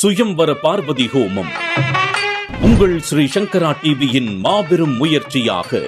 சுயம்வர பார்வதி ஹோமம். உங்கள் ஸ்ரீ சங்கரா டிவியின் மாபெரும் முயற்சியாக.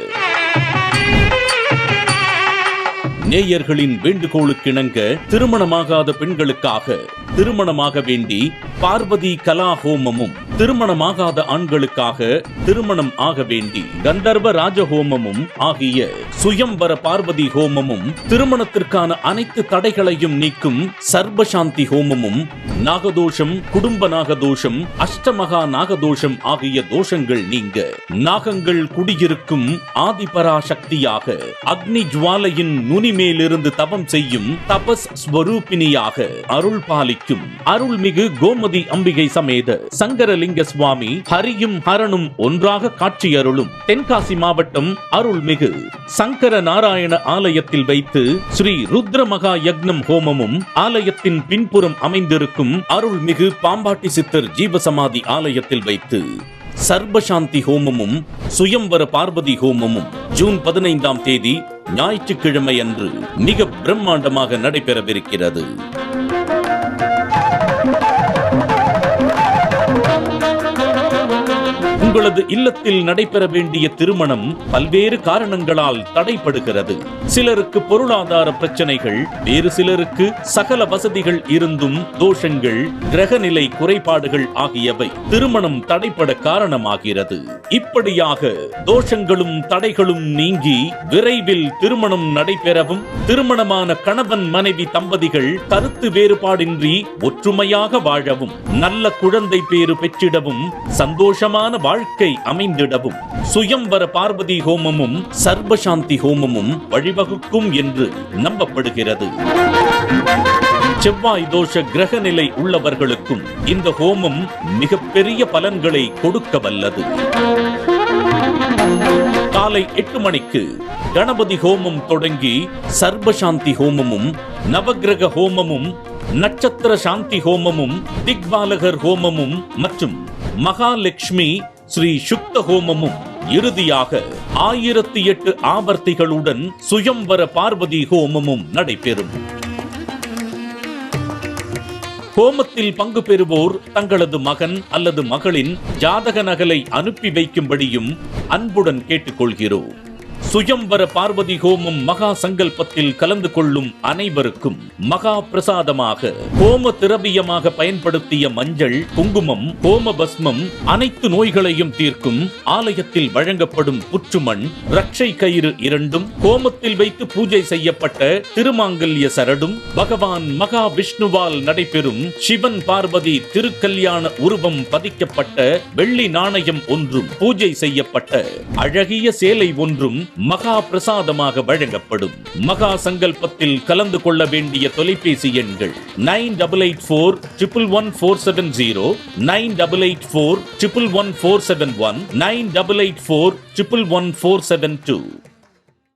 நேயர்களின் வேண்டுகோளுக்கிணங்க திருமணமாகாத பெண்களுக்காக திருமணமாக வேண்டி பார்வதி கலா ஹோமமும். திருமணமாகாத ஆண்களுக்காக திருமணம் ஆக வேண்டி கந்தர்வ ராஜஹோமமும் ஆகிய சுயம்பர பார்வதி ஹோமமும் திருமணத்திற்கான அனைத்து தடைகளையும் நீக்கும் சர்வசாந்தி ஹோமமும் நாகதோஷம் குடும்ப நாகதோஷம் அஷ்டமகா நாகதோஷம் ஆகிய தோஷங்கள் நீங்க. நாகங்கள் குடியிருக்கும் ஆதிபரா சக்தியாக அக்னி ஜுவாலையின் நுனி மேலிருந்து தவம் செய்யும் தபஸ் ஸ்வரூபினியாக அருள் பாலிக்கும். அருள்மிகு கோமதி அம்பிகை சமேத சங்கரலிங்க சுவாமி ஹரியும் ஹரனும் ஒன்றாக காட்சியருளும். தென்காசி மாவட்டம் அருள்மிகு. சங்கர நாராயண ஆலயத்தில் வைத்து ஸ்ரீ ருத்ர மகா யக்னம் ஹோமமும் ஆலயத்தின் பின்புறம் அமைந்திருக்கும் அருள்மிகு பாம்பாட்டி சித்தர் ஜீவசமாதி ஆலயத்தில் வைத்து சர்வசாந்தி ஹோமமும் சுயம்வர பார்வதி ஹோமமும் ஜூன் பதினைந்தாம் தேதி ஞாயிற்றுக்கிழமை அன்று மிக பிரம்மாண்டமாக நடைபெறவிருக்கிறது. உங்களது இல்லத்தில் நடைபெற வேண்டிய திருமணம் பல்வேறு காரணங்களால் தடைப்படுகிறது சிலருக்கு பொருளாதார பிரச்சனைகள் வேறு சிலருக்கு சகல வசதிகள் இருந்தும் தோஷங்கள் கிரகநிலை குறைபாடுகள் ஆகியவை திருமணம் தடைபட காரணமாகிறது. இப்படியாக தோஷங்களும் தடைகளும் நீங்கி விரைவில் திருமணம் நடைபெறவும் திருமணமான கணவன் மனைவி தம்பதிகள் கருத்து வேறுபாடின்றி ஒற்றுமையாக வாழவும் நல்ல குழந்தை பேறு பெற்றிடவும் சந்தோஷமான வாழ் வாழ்க்கை அமைந்திடவும் சுயம்வர பார்வதி ஹோமமும் சர்வசாந்தி ஹோமமும் வழிவகுக்கும் என்று நம்பப்படுகிறது. செவ்வாய் தோஷ கிரக நிலை உள்ளவர்களுக்கும் இந்த ஹோமம் மிகப்பெரிய பலன்களை கொடுக்க வல்லது காலை எட்டு மணிக்கு கணபதி ஹோமம் தொடங்கி சர்வசாந்தி ஹோமமும் நவகிரக ஹோமமும் நட்சத்திர சாந்தி ஹோமமும் திக்பாலகர் ஹோமமும் மற்றும் மகாலட்சுமி ஸ்ரீ சுக்த ஹோமமும் இறுதியாக ஆயிரத்தி எட்டு ஆவர்த்திகளுடன் சுயம்வர பார்வதி ஹோமமும் நடைபெறும். ஹோமத்தில் பங்கு பெறுவோர் தங்களது மகன் அல்லது மகளின் ஜாதக நகலை அனுப்பி வைக்கும்படியும் அன்புடன் கேட்டுக்கொள்கிறோம். சுயம்வர பார்வதி ஹோமம் மகா சங்கல்பத்தில் கலந்து கொள்ளும் அனைவருக்கும் மகா பிரசாதமாக ஹோம திரவியமாக பயன்படுத்திய மஞ்சள் குங்குமம் ஹோம பஸ்மம் அனைத்து நோய்களையும் தீர்க்கும் ஆலயத்தில் வழங்கப்படும் புற்றுமண் ரட்சை கயிறு இரண்டும் ஹோமத்தில் வைத்து பூஜை செய்யப்பட்ட திருமாங்கல்ய சரடும் பகவான் மகா விஷ்ணுவால் நடைபெறும் சிவன் பார்வதி திருக்கல்யாண உருவம் பதிக்கப்பட்ட வெள்ளி நாணயம் ஒன்றும் பூஜை செய்யப்பட்ட அழகிய சேலை ஒன்றும் மகா பிரசாதமாக வழங்கப்படும் மகா சங்கல்பத்தில் கலந்து கொள்ள வேண்டிய தொலைபேசி எண்கள் nine double eight four triple one four seven zero nine double eight four triple one four seven one nine double eight four triple one four seven two.